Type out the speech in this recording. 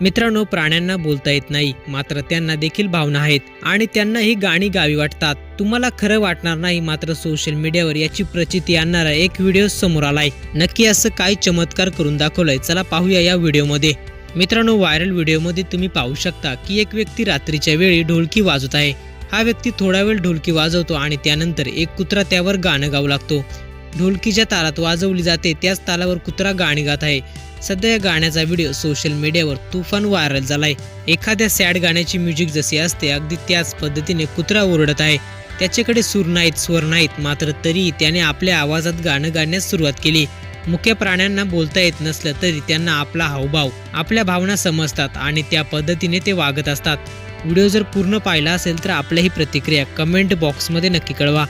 मित्रांनो प्राण्यांना बोलता येत नाही. मात्र त्यांना देखील भावना आहेत आणि त्यांना ही गाणी गावी वाटतात. तुम्हाला खरं वाटणार नाही मात्र सोशल मीडियावर याची प्रचिती आणणारा एक व्हिडिओ समोर आलाय. नक्की असं काय चमत्कार करून दाखवलंय? चला पाहूया या व्हिडिओमध्ये मित्रांनो व्हायरल व्हिडिओमध्ये तुम्ही पाहू शकता की एक व्यक्ती रात्रीच्या वेळी ढोलकी वाजवत आहे. हा व्यक्ती थोडा वेळ ढोलकी वाजवतो आणि त्यानंतर एक कुत्रा त्यावर गाणं गाऊ लागतो. ढोलकीच्या तालात वाजवली जाते त्याच तालावर कुत्रा गाणी गात आहे. सध्या या गाण्याचा व्हिडिओ सोशल मीडियावर तुफान व्हायरल झालाय. एखाद्या सॅड गाण्याची म्युझिक जशी असते अगदी त्याच पद्धतीने कुत्रा ओरडत आहे. त्याच्याकडे सूर नाहीत स्वर नाहीत मात्र तरीही त्याने आपल्या आवाजात गाणं गाण्यास सुरुवात केली. मुख्य प्राण्यांना बोलता येत नसलं तरी त्यांना आपला हावभाव आपल्या भावना समजतात आणि त्या पद्धतीने ते वागत असतात. व्हिडिओ जर पूर्ण पाहिला असेल तर आपल्याही प्रतिक्रिया कमेंट बॉक्समध्ये नक्की कळवा.